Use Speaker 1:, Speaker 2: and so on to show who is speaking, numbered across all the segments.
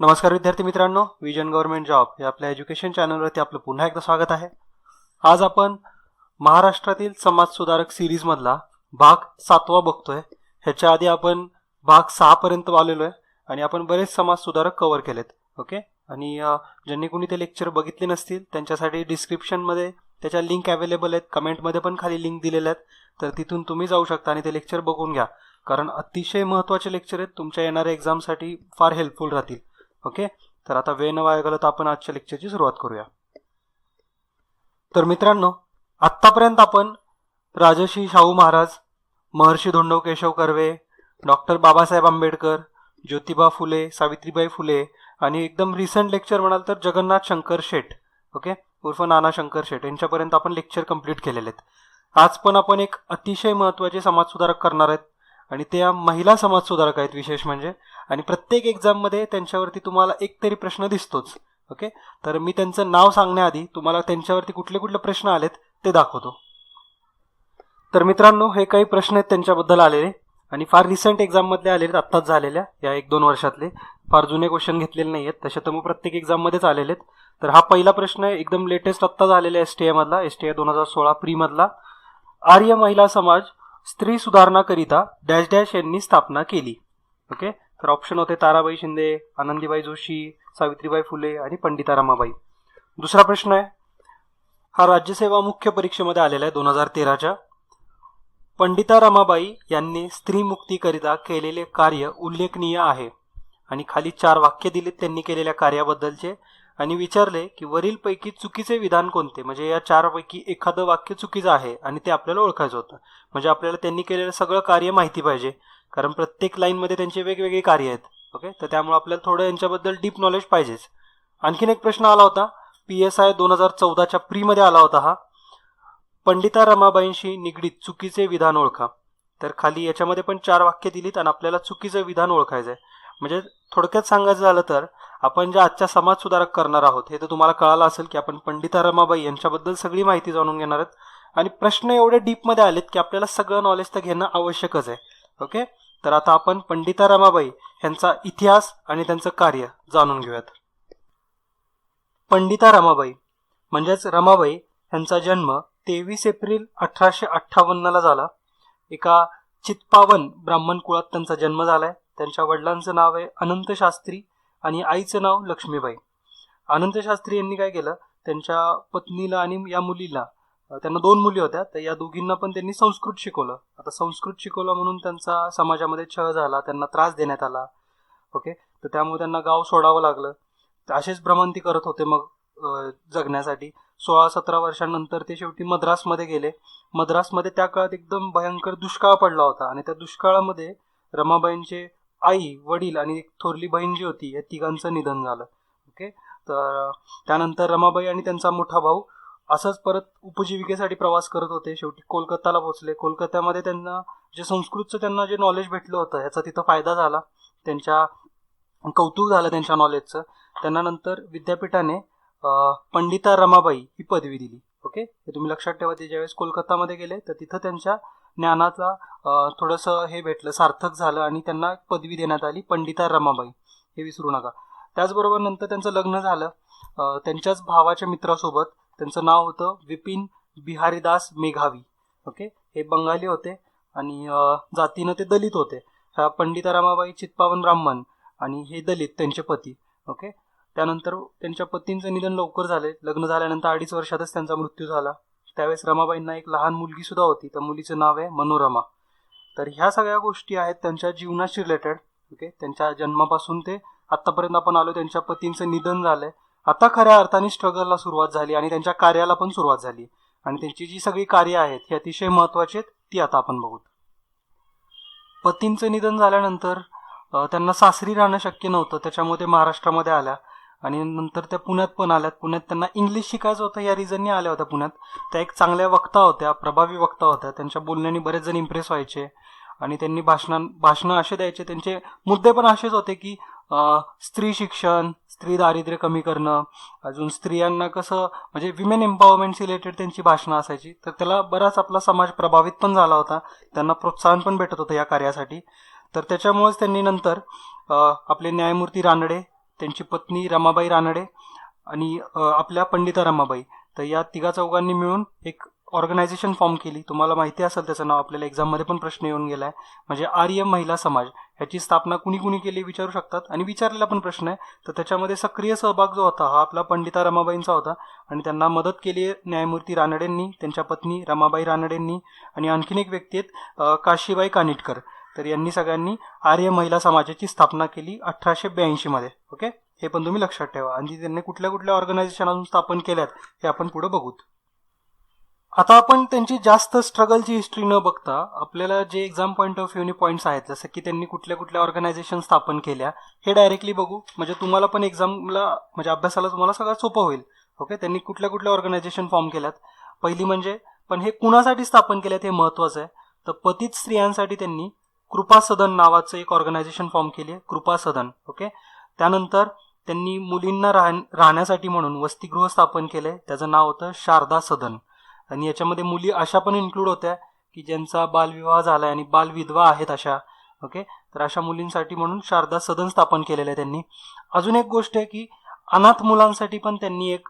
Speaker 1: नमस्कार विद्यार्थी मित्रांनो विजन गव्हर्नमेंट जॉब या आपल्या एज्युकेशन चॅनलवरती आपलं पुन्हा एकदा स्वागत आहे. आज आपण महाराष्ट्रातील समाज सुधारक सिरीजमधला भाग सातवा बघतोय. ह्याच्या आधी आपण भाग सहापर्यंत आलेलो आहे आणि आपण बरेच समाज सुधारक कव्हर केलेत ओके आणि ज्यांनी कुणी ते लेक्चर बघितले नसतील त्यांच्यासाठी डिस्क्रिप्शनमध्ये त्याच्या लिंक अवेलेबल आहेत. कमेंटमध्ये पण खाली लिंक दिलेल्या आहेत. तर तिथून तुम्ही जाऊ शकता आणि ते लेक्चर बघून घ्या. कारण अतिशय महत्त्वाचे लेक्चर आहेत. तुमच्या येणाऱ्या एक्झामसाठी फार हेल्पफुल राहतील. ओके? तर आता वेळ न वाया घालत आपण आजच्या लेक्चरची सुरुवात करूया. तर मित्रांनो आत्तापर्यंत आपण राजर्षी शाहू महाराज महर्षी धोंडो केशव कर्वे डॉक्टर बाबासाहेब आंबेडकर ज्योतिबा फुले सावित्रीबाई फुले आणि एकदम रिसेंट लेक्चर म्हणाल तर जगन्नाथ शंकर शेठ ओके? उर्फ नाना शंकर शेठ यांच्यापर्यंत आपण लेक्चर कंप्लीट केलेले आहेत. आज पण आपण एक अतिशय महत्त्वाचे समाजसुधारक करणार आहेत. आणि त्या महिला समाजसुधारक आहेत विशेष म्हणजे. आणि प्रत्येक एक्झाममध्ये त्यांच्यावरती तुम्हाला एक तरी प्रश्न दिसतोच. ओके? तर मी त्यांचं नाव सांगण्याआधी तुम्हाला त्यांच्यावरती कुठले कुठले प्रश्न आलेत ते दाखवतो. तर मित्रांनो हे काही प्रश्न आहेत त्यांच्याबद्दल आलेले. आणि फार रिसेंट एक्झाममधले आलेले आहेत आत्ताच झालेल्या या एक दोन वर्षातले. फार जुने क्वेश्चन घेतलेले नाही आहेत तसे तर मग प्रत्येक एक्झाममध्येच आलेले आहेत. तर हा पहिला प्रश्न आहे एकदम लेटेस्ट आत्ता झालेला एस टी एमधला एस टी ए दोन हजार सोळा प्रीमधला आर्य महिला समाज स्त्री सुधारणाकरिता डॅश डॅश यांनी स्थापना केली. ओके? तर ऑप्शन होते ताराबाई शिंदे आनंदीबाई जोशी सावित्रीबाई फुले आणि पंडिता रमाबाई. दुसरा प्रश्न आहे. हा राज्यसेवा मुख्य परीक्षेमध्ये आलेला आहे दोन हजार तेराच्या. पंडिता रमाबाई यांनी स्त्री मुक्तीकरिता केलेले कार्य उल्लेखनीय आहे. आणि खाली चार वाक्य दिलीत त्यांनी केलेल्या कार्याबद्दलचे. आणि विचारले की वरीलपैकी चुकीचे विधान कोणते? म्हणजे या चारपैकी एखादं वाक्य चुकीचं आहे आणि ते आपल्याला ओळखायचं होतं. म्हणजे आपल्याला त्यांनी केलेलं सगळं कार्य माहिती पाहिजे. कारण प्रत्येक लाईनमध्ये त्यांचे वेगवेगळे कार्य आहेत. ओके तर त्यामुळे आपल्याला थोडं यांच्याबद्दल डीप नॉलेज पाहिजेच. आणखीन एक प्रश्न आला होता. पी एस आय दोन हजार चौदाच्या प्रीमध्ये आला होता हा. पंडिता रमाबाईंशी निगडीत चुकीचे विधान ओळखा. तर खाली याच्यामध्ये पण चार वाक्य दिलीत आणि आपल्याला चुकीचं विधान ओळखायचं आहे म्हणजे थोडक्यात सांगायचं झालं तर आपण ज्या आजच्या समाज सुधारक करणार आहोत हे तर तुम्हाला कळालं असेल की आपण पंडिता रमाबाई यांच्याबद्दल सगळी माहिती जाणून घेणार आहोत. आणि प्रश्न एवढे डीपमध्ये आलेत की आपल्याला सगळं नॉलेज तर घेणं आवश्यकच आहे. ओके तर आता आपण पंडिता रमाबाई यांचा इतिहास आणि त्यांचं कार्य जाणून घेऊयात. पंडिता रमाबाई म्हणजेच रमाबाई यांचा जन्म तेवीस एप्रिल अठराशे अठ्ठावन्नला झाला. एका चित्पावन ब्राह्मण कुळात त्यांचा जन्म झालाय. त्यांच्या वडिलांचं नाव आहे अनंत शास्त्री आणि आईचं नाव लक्ष्मीबाई. अनंत शास्त्री यांनी काय केलं? त्यांच्या पत्नीला आणि या मुलीला त्यांना दोन मुली होत्या. तर या दोघींना पण त्यांनी संस्कृत शिकवलं. आता संस्कृत शिकवलं म्हणून त्यांचा समाजामध्ये छळ झाला त्यांना त्रास देण्यात आला. ओके? तर त्यामुळे त्यांना गाव सोडावं लागलं. तर असेच भ्रमंती करत होते मग जगण्यासाठी. सोळा सतरा वर्षांनंतर ते शेवटी मद्रासमध्ये गेले. मद्रासमध्ये त्या काळात एकदम भयंकर दुष्काळ पडला होता. आणि त्या दुष्काळामध्ये रमाबाईंचे आई वडील आणि एक थोरली बहीण जी होती या तिघांचं निधन झालं. ओके? तर त्यानंतर रमाबाई आणि त्यांचा मोठा भाऊ असंच परत उपजीविकेसाठी प्रवास करत होते. शेवटी कोलकाताला पोहोचले. कोलकात्यामध्ये त्यांना जे संस्कृतचं त्यांना जे नॉलेज भेटलं होतं ह्याचा तिथं फायदा झाला. त्यांच्या कौतुक झालं त्यांच्या नॉलेजचं त्यांना नंतर विद्यापीठाने पंडिता रमाबाई ही पदवी दिली. ओके? हे तुम्ही लक्षात ठेवा ते ज्यावेळेस कोलकातामध्ये गेले तर तिथं त्यांच्या ज्ञानाचा थोडंसं हे भेटलं सार्थक झालं आणि त्यांना पदवी देण्यात आली पंडिता रमाबाई. हे विसरू नका. त्याचबरोबर नंतर त्यांचं लग्न झालं. त्यांच्याच भावाच्या मित्रासोबत त्यांचं नाव होतं विपिन बिहारीदास मेघावी. ओके हे बंगाली होते आणि जातीनं ते दलित होते. ह्या पंडिता रामाबाई चित्पावन ब्राह्मण आणि हे दलित त्यांचे पती. ओके त्यानंतर त्यांच्या पतींचं निधन लवकर झाले लग्न झाल्यानंतर अडीच वर्षातच त्यांचा मृत्यू झाला. त्यावेळेस रमाबाईंना एक लहान मुलगी सुद्धा होती. त्या मुलीचं नाव आहे मनोरमा. तर ह्या सगळ्या गोष्टी आहेत त्यांच्या जीवनाशी रिलेटेड ओके त्यांच्या जन्मापासून ते आतापर्यंत आपण आलो त्यांच्या पतींचं निधन झालंय. आता खऱ्या अर्थाने स्ट्रगलला सुरुवात झाली आणि त्यांच्या कार्याला पण सुरुवात झाली. आणि त्यांची जी सगळी कार्य आहेत ही अतिशय महत्वाची आहेत ती आता आपण बघू पतींचं निधन झाल्यानंतर त्यांना सासरी राहणं शक्य नव्हतं त्याच्यामुळे ते महाराष्ट्रामध्ये आल्या. आणि नंतर त्या पुण्यात पण आल्यात. पुण्यात त्यांना इंग्लिश शिकायचं होतं या रिझननी आल्या होत्या पुण्यात. त्या एक चांगल्या वक्ता होत्या प्रभावी वक्ता होत्या. त्यांच्या बोलण्याने बरेच जण इम्प्रेस व्हायचे. आणि त्यांनी भाषणां भाषणं असे द्यायचे. त्यांचे मुद्दे पण असेच होते की स्त्री शिक्षण स्त्री दारिद्र्य कमी करणं अजून स्त्रियांना कसं म्हणजे विमेन एम्पॉवरमेंट रिलेटेड त्यांची भाषणं असायची. तर त्याला बराच आपला समाज प्रभावित पण झाला होता. त्यांना प्रोत्साहन पण भेटत होतं या कार्यासाठी. तर त्याच्यामुळेच त्यांनी नंतर आपले न्यायमूर्ती रानडे त्यांची पत्नी रमाबाई रानडे आणि आपल्या पंडिता रमाबाई तर या तिघा चौघांनी मिळून एक ऑर्गनायझेशन फॉर्म केली. तुम्हाला माहिती असेल त्याचं नाव आपल्याला एक्झाममध्ये पण प्रश्न येऊन गेलाय. म्हणजे आर्य महिला समाज ह्याची स्थापना कुणी कुणी केली विचारू शकतात? आणि विचारलेला पण प्रश्न आहे. तर त्याच्यामध्ये सक्रिय सहभाग जो होता हा आपला पंडिता रमाबाईंचा होता. आणि त्यांना मदत केली आहे न्यायमूर्ती रानडेंनी त्यांच्या पत्नी रमाबाई रानडेंनी. आणि आणखीन एक व्यक्ती आहेत काशीबाई कानिटकर. तर यांनी सगळ्यांनी आर्य महिला समाजाची स्थापना केली अठराशे ब्याऐंशीमध्ये ओके? हे पण तुम्ही लक्षात ठेवा. आणि त्यांनी कुठल्या कुठल्या ऑर्गनायझेशन अजून स्थापन केल्यात हे आपण पुढे बघूत. आता आपण त्यांची जास्त स्ट्रगलची हिस्ट्री न बघता आपल्याला जे एक्झाम पॉईंट ऑफ व्ह्यूने पॉईंट्स आहेत जसं की त्यांनी कुठल्या कुठल्या ऑर्गनायझेशन स्थापन केल्या हे डायरेक्टली बघू. म्हणजे तुम्हाला पण एक्झामला म्हणजे अभ्यासाला तुम्हाला सगळं सोपं होईल. ओके त्यांनी कुठल्या कुठल्या ऑर्गनायझेशन फॉर्म केल्यात. पहिली म्हणजे पण हे कुणासाठी स्थापन केल्यात हे महत्वाचं आहे. तर पतित स्त्रियांसाठी त्यांनी कृपा सदन नावाचं एक ऑर्गनायझेशन फॉर्म केली आहे कृपा सदन ओके त्यानंतर त्यांनी मुलींना राहण्यासाठी म्हणून वसतिगृह स्थापन केलंय. त्याचं नाव होतं शारदा सदन आणि याच्यामध्ये मुली अशा पण इन्क्लूड होत्या की ज्यांचा बालविवाह झालाय आणि बालविधवा आहेत अशा ओके तर अशा मुलींसाठी म्हणून शारदा सदन स्थापन केलेलं आहे त्यांनी. अजून एक गोष्ट आहे की अनाथ मुलांसाठी पण त्यांनी एक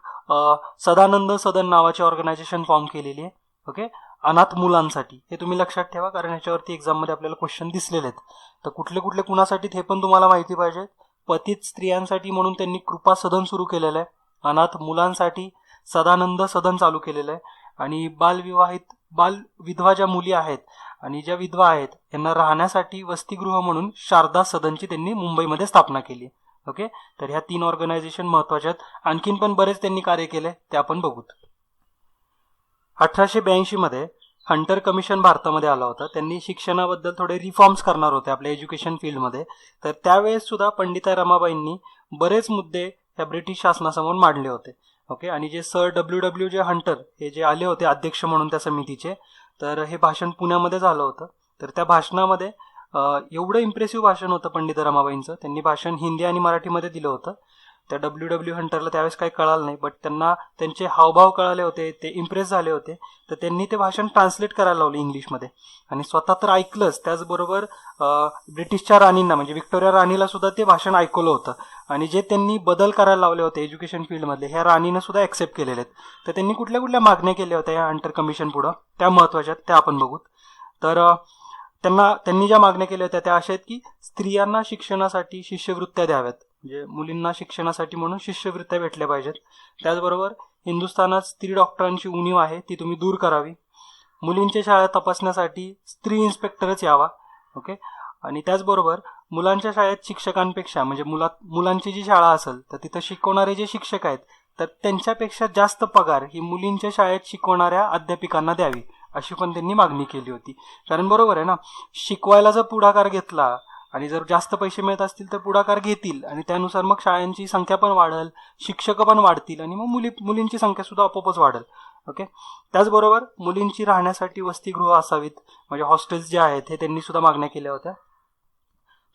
Speaker 1: सदानंद सदन नावाची ऑर्गनायझेशन फॉर्म केलेली आहे ओके अनाथ मुलांसाठी. हे तुम्ही लक्षात ठेवा कारण ह्याच्यावरती एक्झाममध्ये आपल्याला क्वेश्चन दिसलेले आहेत. तर कुठले कुठले कुणासाठी हे पण तुम्हाला माहिती पाहिजे. पतित स्त्रियांसाठी म्हणून त्यांनी कृपा सदन सुरू केलेलं आहे. अनाथ मुलांसाठी सदानंद सदन चालू केलेलं आहे. आणि बालविवाहित बाल विधवा ज्या मुली आहेत आणि ज्या विधवा आहेत यांना राहण्यासाठी वसतिगृह म्हणून शारदा सदनची त्यांनी मुंबईमध्ये स्थापना केली. ओके? तर ह्या तीन ऑर्गनायझेशन महत्त्वाच्या आहेत. आणखीन पण बरेच त्यांनी कार्य केले ते आपण बघूत अठराशे ब्याऐंशी मध्ये हंटर कमिशन भारतामध्ये आला होता. त्यांनी शिक्षणाबद्दल थोडे रिफॉर्म्स करणार होते आपल्या एज्युकेशन फील्डमध्ये तर त्यावेळेस सुद्धा पंडिता रमाबाईंनी बरेच मुद्दे या ब्रिटिश शासनासमोर मांडले होते. ओके आणि जे sir W W J Hunter हे जे आले होते अध्यक्ष म्हणून त्या समितीचे तर हे भाषण पुण्यामध्ये झालं होतं. तर त्या भाषणामध्ये एवढं इम्प्रेसिव्ह भाषण होतं पंडित रमाबाईंचं. त्यांनी भाषण हिंदी आणि मराठीमध्ये दिलं होतं. त्या डब्ल्यू डब्ल्यू हंटरला त्यावेळेस काही कळालं नाही बट त्यांना त्यांचे हावभाव कळाले होते ते इम्प्रेस झाले होते. तर त्यांनी ते भाषण ट्रान्सलेट करायला लावले इंग्लिशमध्ये आणि स्वतः तर ऐकलंच. त्याचबरोबर ब्रिटिशच्या राणींना म्हणजे विक्टोरिया राणीला सुद्धा ते भाषण ऐकवलं होतं. आणि जे त्यांनी बदल करायला लावले होते एज्युकेशन फील्डमधले ह्या राणीनं सुद्धा ऍक्सेप्ट केलेले आहेत. तर त्यांनी कुठल्या कुठल्या मागण्या केल्या होत्या या हंटर कमिशन पुढं? त्या महत्त्वाच्या आहेत त्या आपण बघूत. तर त्यांना त्यांनी ज्या मागण्या केल्या होत्या त्या अशा आहेत की स्त्रियांना शिक्षणासाठी शिष्यवृत्त्या द्याव्यात. म्हणजे मुलींना शिक्षणासाठी म्हणून शिष्यवृत्त्या भेटल्या पाहिजेत. त्याचबरोबर हिंदुस्थानात स्त्री डॉक्टरांची उणीव आहे ती तुम्ही दूर करावी. मुलींच्या शाळा तपासण्यासाठी स्त्री इन्स्पेक्टरच यावा ओके? आणि त्याचबरोबर मुलांच्या शाळेत शिक्षकांपेक्षा म्हणजे मुला मुलांची जी शाळा असेल तर तिथं शिकवणारे जे शिक्षक आहेत तर त्यांच्यापेक्षा जास्त पगार ही मुलींच्या शाळेत शिकवणाऱ्या अध्यापिकांना द्यावी अशी पण त्यांनी मागणी केली होती. कारण बरोबर आहे ना शिकवायला जर पुढाकार घेतला आणि जर जास्त पैसे मिळत असतील तर पुढाकार घेतील. आणि त्यानुसार मग शाळांची संख्या पण वाढेल शिक्षक पण वाढतील आणि मग मुली मुलींची संख्या सुद्धा आपोआपच वाढेल. ओके? त्याचबरोबर मुलींची राहण्यासाठी वसतिगृह असावीत. म्हणजे हॉस्टेल्स जे आहेत हे त्यांनी सुद्धा मागण्या केल्या होत्या.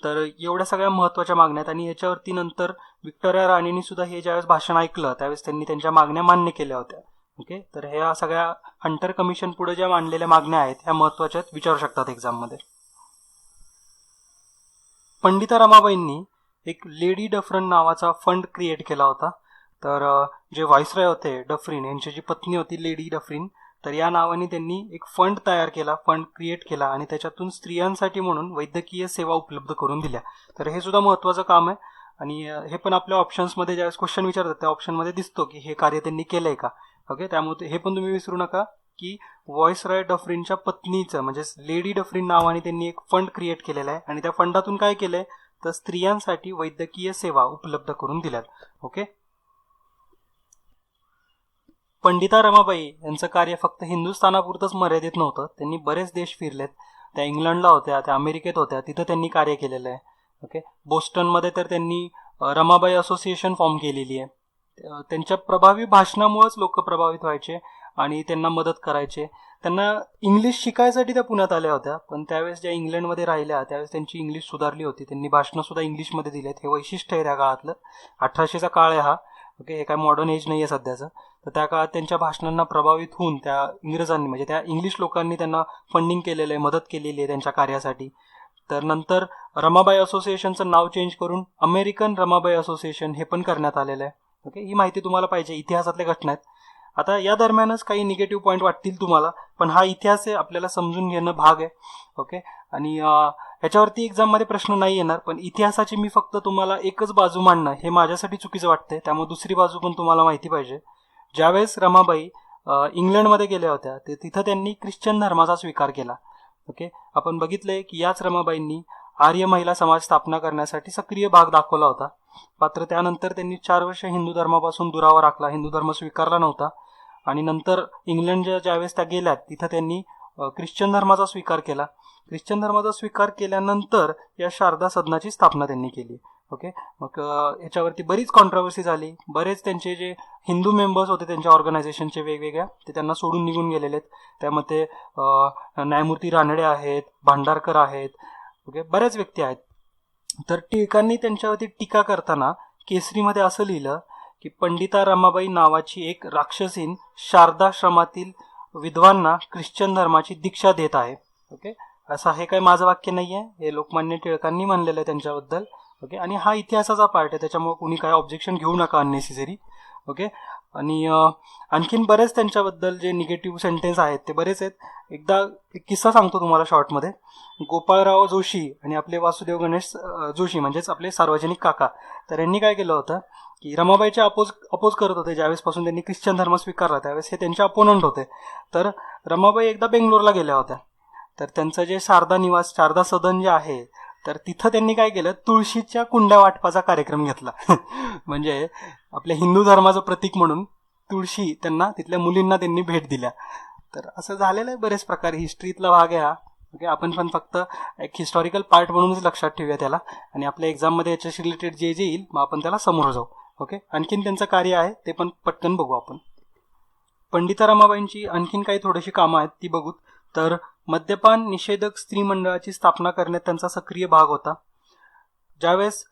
Speaker 1: तर एवढ्या सगळ्या महत्त्वाच्या मागण्या आहेत. आणि याच्यावरती नंतर विक्टोरिया राणींनी सुद्धा हे ज्यावेळेस भाषण ऐकलं त्यावेळेस त्यांनी त्यांच्या मागण्या मान्य केल्या होत्या. ओके? तर ह्या सगळ्या हंटर कमिशन पुढे ज्या मांडलेल्या मागण्या आहेत ह्या महत्त्वाच्या आहेत. विचारू शकतात एक्झाममध्ये. पंडिता रमाबाईंनी एक लेडी डफरन नावाचा फंड क्रिएट केला होता. तर जे व्हाईसरॉय होते डफरीन यांची जी पत्नी होती लेडी डफरीन तर या नावाने त्यांनी एक फंड तयार केला फंड क्रिएट केला आणि त्याच्यातून स्त्रियांसाठी म्हणून वैद्यकीय सेवा उपलब्ध करून दिल्या. तर हे सुद्धा महत्वाचं काम आहे. आणि हे पण आपल्या ऑप्शन्समध्ये ज्यावेळेस क्वेश्चन विचारतात त्या ऑप्शनमध्ये दिसतो की हे कार्य त्यांनी केलंय का? ओके? त्यामुळे हे पण तुम्ही विसरू नका. की व्हॉइस रॉय डफरीनच्या पत्नीचं म्हणजे लेडी डफरीन नावाने त्यांनी एक फंड क्रिएट केलेला आहे. आणि त्या फंडातून काय केलंय? तर स्त्रियांसाठी वैद्यकीय सेवा उपलब्ध करून दिल्यात. ओके? पंडिता रमाबाई यांचं कार्य फक्त हिंदुस्थानापुरतंच मर्यादित नव्हतं. त्यांनी बरेच देश फिरलेत. त्या इंग्लंडला होत्या त्या अमेरिकेत होत्या. तिथं त्यांनी कार्य केलेलं आहे. ओके? बोस्टनमध्ये तर त्यांनी रमाबाई असोसिएशन फॉर्म केलेली आहे. त्यांच्या प्रभावी भाषणामुळेच लोक प्रभावित व्हायचे. आणि त्यांना मदत करायचे. त्यांना इंग्लिश शिकायसाठी त्या पुण्यात आल्या होत्या पण त्यावेळेस ज्या इंग्लंडमध्ये राहिल्या त्यावेळेस त्यांची इंग्लिश सुधारली होती. त्यांनी भाषणं सुद्धा इंग्लिशमध्ये दिली आहेत हे वैशिष्ट्य आहे त्या काळातलं. अठराशेचा काळ आहे हा. ओके हे काय मॉडर्न एज नाही आहे सध्याचं. तर त्या काळात त्यांच्या भाषणांना प्रभावित होऊन त्या इंग्रजांनी म्हणजे त्या इंग्लिश लोकांनी त्यांना फंडिंग केलेलं आहे मदत केलेली आहे त्यांच्या कार्यासाठी. तर नंतर रमाबाई असोसिएशनचं नाव चेंज करून अमेरिकन रमाबाई असोसिएशन हे पण करण्यात आलेलं आहे. ओके ही माहिती तुम्हाला पाहिजे. इतिहासातल्या घटना आहेत. आता या दरम्यानच काही निगेटिव्ह पॉईंट वाटतील तुम्हाला पण हा इतिहास आहे आपल्याला समजून घेणं भाग आहे ओके आणि ह्याच्यावरती एक्झाममध्ये प्रश्न नाही येणार पण इतिहासाची मी फक्त तुम्हाला एकच बाजू मांडणं हे माझ्यासाठी चुकीचं वाटतंय त्यामुळे दुसरी बाजू पण तुम्हाला माहिती पाहिजे. ज्यावेळेस रमाबाई इंग्लंडमध्ये गेल्या होत्या ते तिथं त्यांनी ख्रिश्चन धर्माचा स्वीकार केला ओके आपण बघितलंय की याच रमाबाईंनी आर्य महिला समाज स्थापना करण्यासाठी सक्रिय भाग दाखवला होता. मात्र त्यानंतर त्यांनी चार वर्ष हिंदू धर्मापासून दुरावा राखला हिंदू धर्म स्वीकारला नव्हता. आणि नंतर इंग्लंडच्या ज्यावेळेस त्या गेल्यात तिथं त्यांनी ख्रिश्चन धर्माचा स्वीकार केला. ख्रिश्चन धर्माचा स्वीकार केल्यानंतर या शारदा सदनाची स्थापना त्यांनी केली. ओके? मग याच्यावरती बरीच कॉन्ट्रवर्सी झाली. बरेच त्यांचे जे हिंदू मेंबर्स होते त्यांच्या ऑर्गनायझेशनचे वेगवेगळ्या ते त्यांना सोडून निघून गेलेले आहेत. त्यामध्ये न्यायमूर्ती रानडे आहेत भांडारकर आहेत ओके? बऱ्याच व्यक्ती आहेत. तर टिळकांनी त्यांच्यावरती टीका करताना केसरीमध्ये असं लिहिलं की पंडिता रमाबाई नावाची एक राक्षसीन शारदाश्रमातील विद्वांना ख्रिश्चन धर्माची दीक्षा देत आहे. ओके? असं हे काय माझं वाक्य नाही आहे हे लोकमान्य टिळकांनी म्हणलेलं आहे त्यांच्याबद्दल. ओके? आणि हा इतिहासाचा पार्ट आहे त्याच्यामुळे कुणी काय ऑब्जेक्शन घेऊ नका अननेसेसरी ओके? आणि आणखीन बरेच त्यांच्याबद्दल जे निगेटिव्ह सेंटेन्स आहेत ते बरेच आहेत. एकदा एक किस्सा सांगतो तुम्हाला शॉर्टमध्ये गोपाळराव जोशी आणि आपले वासुदेव गणेश जोशी म्हणजेच आपले सार्वजनिक काका तर यांनी काय केलं होतं? की रमाबाईचे अपोज अपोज करत होते ज्यावेळेसपासून त्यांनी ख्रिश्चन धर्म स्वीकारला त्यावेळेस हे त्यांचे अपोनंट होते. तर रमाबाई एकदा बेंगलोरला गेल्या होत्या. तर त्यांचं जे शारदा निवास शारदा सदन जे आहे तर तिथं त्यांनी काय केलं? तुळशीच्या कुंड्या वाटपाचा कार्यक्रम घेतला. म्हणजे आपल्या हिंदू धर्माचं प्रतीक म्हणून तुळशी त्यांना तिथल्या मुलींना त्यांनी भेट दिल्या. तर असं झालेलं आहे बरेच प्रकारे. हिस्ट्रीतला भाग आहे हा. ओके आपण पण फक्त एक हिस्टॉरिकल पार्ट म्हणूनच लक्षात ठेवूया त्याला. आणि आपल्या एक्झाममध्ये याच्याशी रिलेटेड जे जे येईल मग आपण त्याला समोर जाऊ. ओके? आणखीन त्यांचं कार्य आहे ते पण पटकन बघू आपण. पंडिता रमाबाईंची आणखीन काही थोडीशी कामं आहेत ती बघू तर मद्यपान निषेधक स्त्री मंडळाची स्थापना करण्यात त्यांचा सक्रिय भाग होता. ज्यावेळेस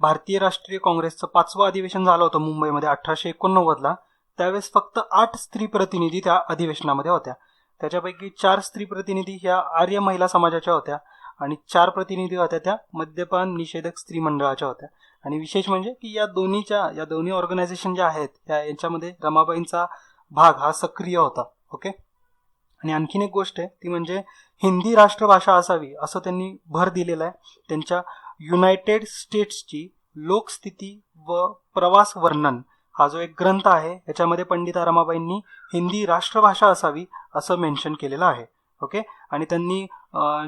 Speaker 1: भारतीय राष्ट्रीय काँग्रेसचं पाचवं अधिवेशन झालं होतं मुंबईमध्ये अठराशे एकोणनव्वदला त्यावेळेस फक्त आठ स्त्री प्रतिनिधी त्या अधिवेशनामध्ये होत्या. त्याच्यापैकी चार स्त्री प्रतिनिधी ह्या आर्य महिला समाजाच्या होत्या आणि चार प्रतिनिधी होत्या त्या मद्यपान निषेधक स्त्री मंडळाच्या होत्या. आणि विशेष म्हणजे की या दोन्हीच्या या दोन्ही ऑर्गनायझेशन ज्या आहेत त्या यांच्यामध्ये रमाबाईंचा भाग हा सक्रिय होता ओके आणि आणखीन एक गोष्ट आहे ती म्हणजे हिंदी राष्ट्रभाषा असावी असं त्यांनी भर दिलेला आहे. त्यांच्या युनायटेड स्टेट्सची लोकस्थिती व प्रवास वर्णन हा जो एक ग्रंथ आहे याच्यामध्ये पंडिता रमाबाईंनी हिंदी राष्ट्रभाषा असावी असं मेन्शन केलेलं आहे ओके आणि त्यांनी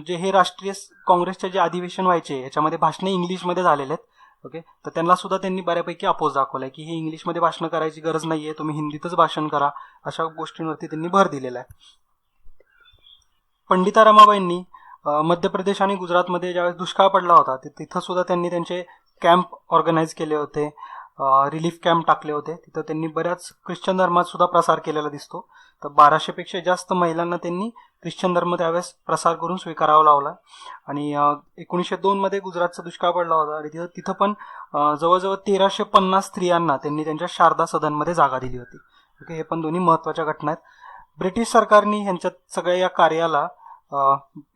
Speaker 1: जे हे राष्ट्रीय काँग्रेसचे जे अधिवेशन व्हायचे याच्यामध्ये भाषणे इंग्लिशमध्ये झालेले आहेत. ओके तर त्यांना सुद्धा त्यांनी बऱ्यापैकी अपोज दाखवलाय की हे इंग्लिशमध्ये भाषण करायची गरज नाहीये तुम्ही हिंदीतच भाषण करा अशा गोष्टींवरती त्यांनी भर दिलेला आहे पंडिता रमाबाईंनी मध्य प्रदेश आणि गुजरातमध्ये ज्यावेळेस दुष्काळ पडला होता तिथं सुद्धा त्यांनी त्यांचे कॅम्प ऑर्गनाईज केले होते रिलीफ कॅम्प टाकले होते. तिथं त्यांनी बऱ्याच ख्रिश्चन धर्मात सुद्धा प्रसार केलेला दिसतो. तर बाराशेपेक्षा जास्त महिलांना त्यांनी ख्रिश्चन धर्म त्यावेळेस प्रसार करून स्वीकारावा लावला. आणि एकोणीसशे दोनमध्ये गुजरातचा दुष्काळ पडला होता आणि तिथं तिथं पण जवळजवळ तेराशे पन्नास स्त्रियांना त्यांनी त्यांच्या शारदा सदनमध्ये जागा दिली होती. ओके हे पण दोन्ही महत्त्वाच्या घटना आहेत. ब्रिटिश सरकारने ह्यांच्या सगळ्या या कार्याला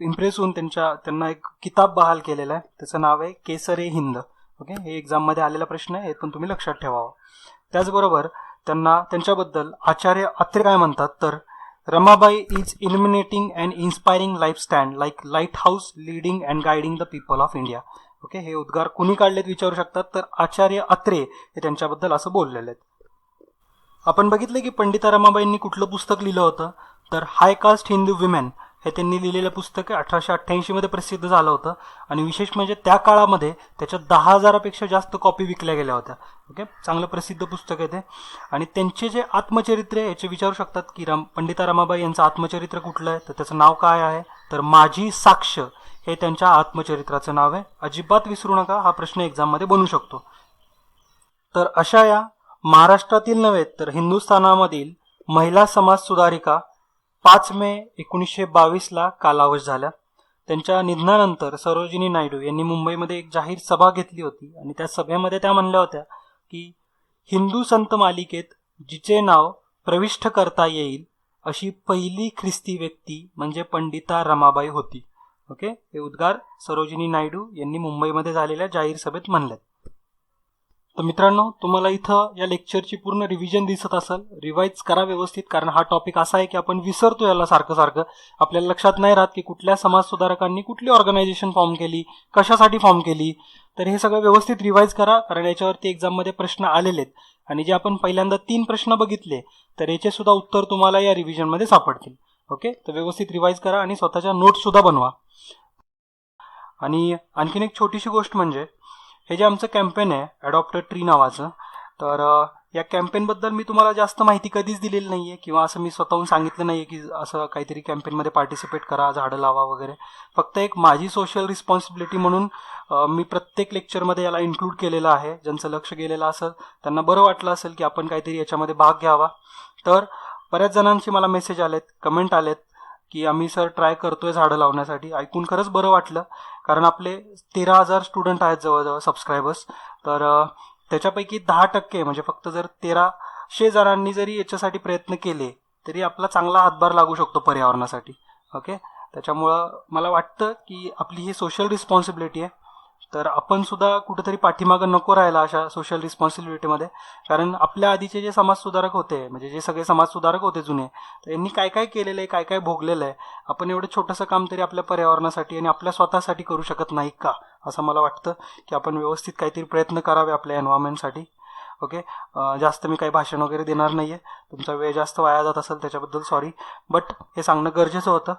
Speaker 1: इम्प्रेस होऊन त्यांच्या त्यांना एक किताब बहाल केलेला आहे. त्याचं नाव आहे केसरे हिंद. ओके हे एक्झाममध्ये आलेला प्रश्न आहे. हे पण तुम्ही लक्षात ठेवावा. त्याचबरोबर त्यांना त्यांच्याबद्दल आचार्य अत्रे काय म्हणतात? तर Ramabai is illuminating and inspiring life stand like lighthouse leading and guiding the people of India okay हे उद्गार कुणी काढलेत विचारू शकतात? तर आचार्य अत्रे हे त्यांच्याबद्दल असं बोललेले आहेत. आपण बघितलं की पंडिता रमाबाईंनी कुठलं पुस्तक लिहिलं होतं? तर हाय कास्ट हिंदू विमेन हे त्यांनी लिहिलेलं पुस्तक अठराशे अठ्ठ्याऐंशीमध्ये प्रसिद्ध झालं होतं. आणि विशेष म्हणजे त्या काळामध्ये त्याच्या दहा हजारापेक्षा जास्त कॉपी विकल्या गेल्या होत्या. ओके चांगलं प्रसिद्ध पुस्तक आहे ते. आणि त्यांचे जे आत्मचरित्र आहे याचे विचारू शकतात की राम पंडिता रमाबाई यांचं आत्मचरित्र कुठलं आहे? तर त्याचं नाव काय आहे? तर माझी साक्ष हे त्यांच्या आत्मचरित्राचं नाव आहे. अजिबात विसरू नका हा प्रश्न एक्झाममध्ये बनू शकतो. तर अशा या महाराष्ट्रातील नव्हे तर हिंदुस्थानामधील महिला समाज सुधारिका पाच मे एकोणीसशे बावीसला कालावश झाल्या त्यांच्या निधनानंतर सरोजिनी नायडू यांनी मुंबईमध्ये एक जाहीर सभा घेतली होती आणि त्या सभेमध्ये त्या म्हणल्या होत्या की हिंदू संत मालिकेत जिचे नाव प्रविष्ट करता येईल अशी पहिली ख्रिस्ती व्यक्ती म्हणजे पंडिता रमाबाई होती. ओके? हे उद्गार सरोजिनी नायडू यांनी मुंबईमध्ये झालेल्या जाहीर सभेत म्हणलेत. तर मित्रांनो तुम्हाला इथं या लेक्चरची पूर्ण रिव्हिजन दिसत असेल. रिवाईज करा व्यवस्थित कारण हा टॉपिक असा आहे की आपण विसरतो याला सारखं सारखं. आपल्याला लक्षात नाही राहत की कुठल्या समाज सुधारकांनी कुठली ऑर्गनायझेशन फॉर्म केली कशासाठी फॉर्म केली. तर हे सगळं व्यवस्थित रिवाईज करा कारण याच्यावरती एक्झाममध्ये प्रश्न आलेले आहेत. आणि जे आपण पहिल्यांदा तीन प्रश्न बघितले तर याचे सुद्धा उत्तर तुम्हाला या रिव्हिजनमध्ये सापडतील. ओके तर व्यवस्थित रिवाईज करा आणि स्वतःच्या नोट्ससुद्धा बनवा. आणि आणखीन एक छोटीशी गोष्ट म्हणजे हे जे आमचं कॅम्पेन आहे अडॉप्टर ट्री नावाचं तर या कॅम्पेनबद्दल मी तुम्हाला जास्त माहिती कधीच दिलेली नाही आहे किंवा असं मी स्वतःहून सांगितलं नाही आहे की असं काहीतरी कॅम्पेनमध्ये पार्टिसिपेट करा झाडं लावा वगैरे. फक्त एक माझी सोशल रिस्पॉन्सिबिलिटी म्हणून मी प्रत्येक लेक्चरमध्ये याला इन्क्लूड केलेलं आहे. ज्यांचं लक्ष गेलेलं असेल त्यांना बरं वाटलं असेल की आपण काहीतरी याच्यामध्ये भाग घ्यावा. तर बऱ्याच जणांचे मला मेसेज आलेत कमेंट आलेत. की आम्ही सर ट्राय करतोय झाडं लावण्यासाठी. ऐकून खरंच बरं वाटलं. कारण आपले तेरा हजार स्टुडंट आहेत जवळजवळ सबस्क्रायबर्स तर त्याच्यापैकी दहा टक्के म्हणजे फक्त जर तेराशे जणांनी जरी याच्यासाठी प्रयत्न केले तरी आपला चांगला हातभार लागू शकतो पर्यावरणासाठी. ओके? त्याच्यामुळं मला वाटतं की आपली ही सोशल रिस्पॉन्सिबिलिटी आहे. तर आपण सुद्धा कुठेतरी पाठीमागं नको राहायला अशा सोशल रिस्पॉन्सिबिलिटीमध्ये कारण आपल्या आधीचे जे समाजसुधारक होते म्हणजे जे सगळे समाजसुधारक होते जुने तर यांनी काय काय केलेलं आहे काय काय भोगलेलं आहे आपण एवढं छोटंसं काम तरी आपल्या पर्यावरणासाठी आणि आपल्या स्वतःसाठी करू शकत नाही का? असं मला वाटतं की आपण व्यवस्थित काहीतरी प्रयत्न करावे आपल्या एन्व्हायरमेंटसाठी ओके जास्त मी काही भाषण वगैरे देणार नाही आहे तुमचा वेळ जास्त वाया जात असेल त्याच्याबद्दल सॉरी बट हे सांगणं गरजेचं होतं.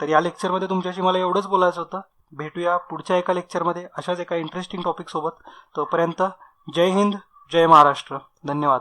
Speaker 1: तर या लेक्चरमध्ये तुमच्याशी मला एवढंच बोलायचं होतं. भेटूया पुढच्या एका लेक्चरमध्ये अशाच एका इंटरेस्टिंग टॉपिकसोबत तोपर्यंत जय हिंद जय महाराष्ट्र. धन्यवाद.